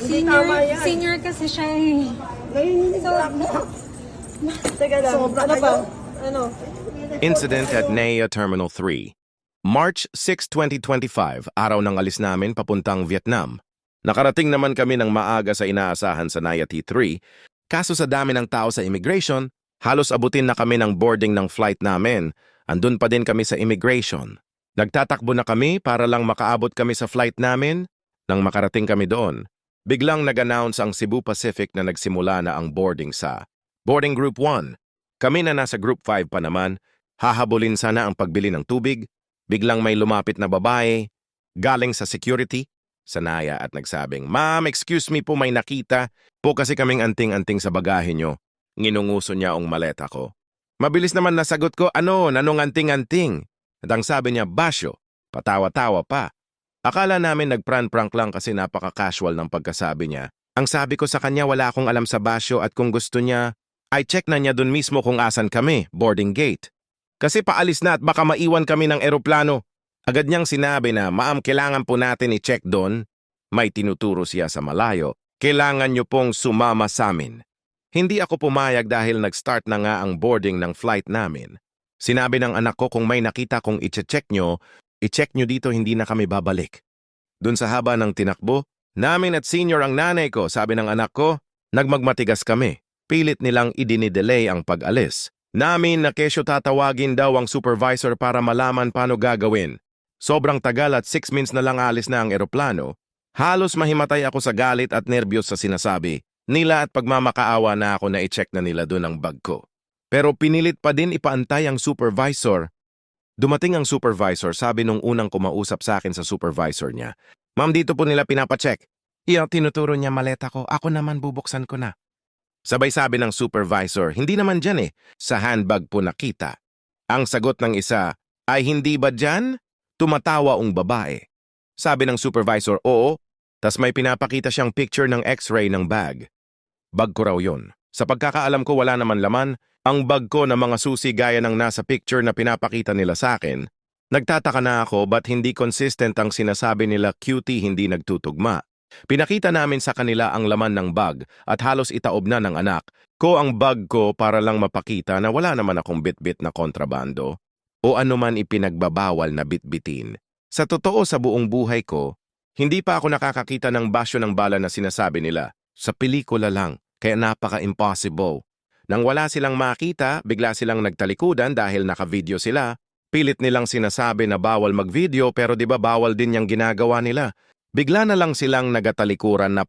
Senior, senior kasi siya eh. Nanginginig So-. Teka lang. Sobra ano ba? Ano? Incident at NAIA Terminal 3. March 6, 2025, araw ng alis namin papuntang Vietnam. Nakarating naman kami ng maaga sa inaasahan sa NAIA T3, kaso sa dami ng tao sa immigration, halos abutin na kami ng boarding ng flight namin. Andun pa din kami sa immigration. Nagtatakbo na kami para lang makaabot kami sa flight namin. Nang makarating kami doon, biglang nag-announce ang Cebu Pacific na nagsimula na ang boarding sa Boarding Group 1. Kami na nasa Group 5 pa naman, hahabulin sana ang pagbili ng tubig, biglang may lumapit na babae, galing sa security, sa Naya at nagsabing, Ma'am, excuse me po may nakita po kasi kaming anting-anting sa bagahe nyo. Nginunguso niya ang maleta ko. Mabilis naman nasagot ko, ano, nanong anting-anting? At ang sabi niya, Basyo, patawa-tawa pa. Akala namin nagprank-prank lang kasi napaka-casual ng pagkasabi niya. Ang sabi ko sa kanya wala akong alam sa Basyo at kung gusto niya, ay check na niya dun mismo kung asan kami, boarding gate. Kasi paalis na at baka maiwan kami ng eroplano. Agad niyang sinabi na, Maam, kailangan po natin i-check doon. May tinuturo siya sa malayo. Kailangan niyo pong sumama sa amin. Hindi ako pumayag dahil nag-start na nga ang boarding ng flight namin. Sinabi ng anak ko kung may nakita kong i-check nyo, i-check nyo dito hindi na kami babalik. Doon sa haba ng tinakbo, namin at senior ang nanay ko, sabi ng anak ko, nagmagmatigas kami. Pilit nilang idinidelay ang pag-alis. Namin na kesyo tatawagin daw ang supervisor para malaman paano gagawin. Sobrang tagal at 6 minutes na lang alis na ang eroplano. Halos mahimatay ako sa galit at nerbiyos sa sinasabi nila at pagmamakaawa na ako na i-check na nila doon ang bag ko. Pero pinilit pa din ipaantay ang supervisor. Dumating ang supervisor, sabi nung unang kumausap sa akin sa supervisor niya. Ma'am, dito po nila pinapacheck. Iya, tinuturo niya maleta ko. Ako naman bubuksan ko na. Sabay sabi ng supervisor, hindi naman dyan eh. Sa handbag po nakita. Ang sagot ng isa, ay hindi ba dyan? Tumatawa ang babae. Sabi ng supervisor, oo. Tas may pinapakita siyang picture ng x-ray ng bag. Bag ko raw yun. Sa pagkakaalam ko wala naman laman, ang bag ko na mga susi gaya ng nasa picture na pinapakita nila sa akin. Nagtataka na ako ba't hindi consistent ang sinasabi nila cutie hindi nagtutugma. Pinakita namin sa kanila ang laman ng bag at halos itaob na ng anak ko ang bag ko para lang mapakita na wala naman akong bitbit na kontrabando o anuman ipinagbabawal na bitbitin. Sa totoo sa buong buhay ko, hindi pa ako nakakakita ng basyo ng bala na sinasabi nila. Sa pelikula lang, kaya napaka-impossible. Nang wala silang makita, bigla silang nagtalikudan dahil naka-video sila. Pilit nilang sinasabi na bawal mag-video pero di ba bawal din yung ginagawa nila. Bigla na lang silang nagatalikuran na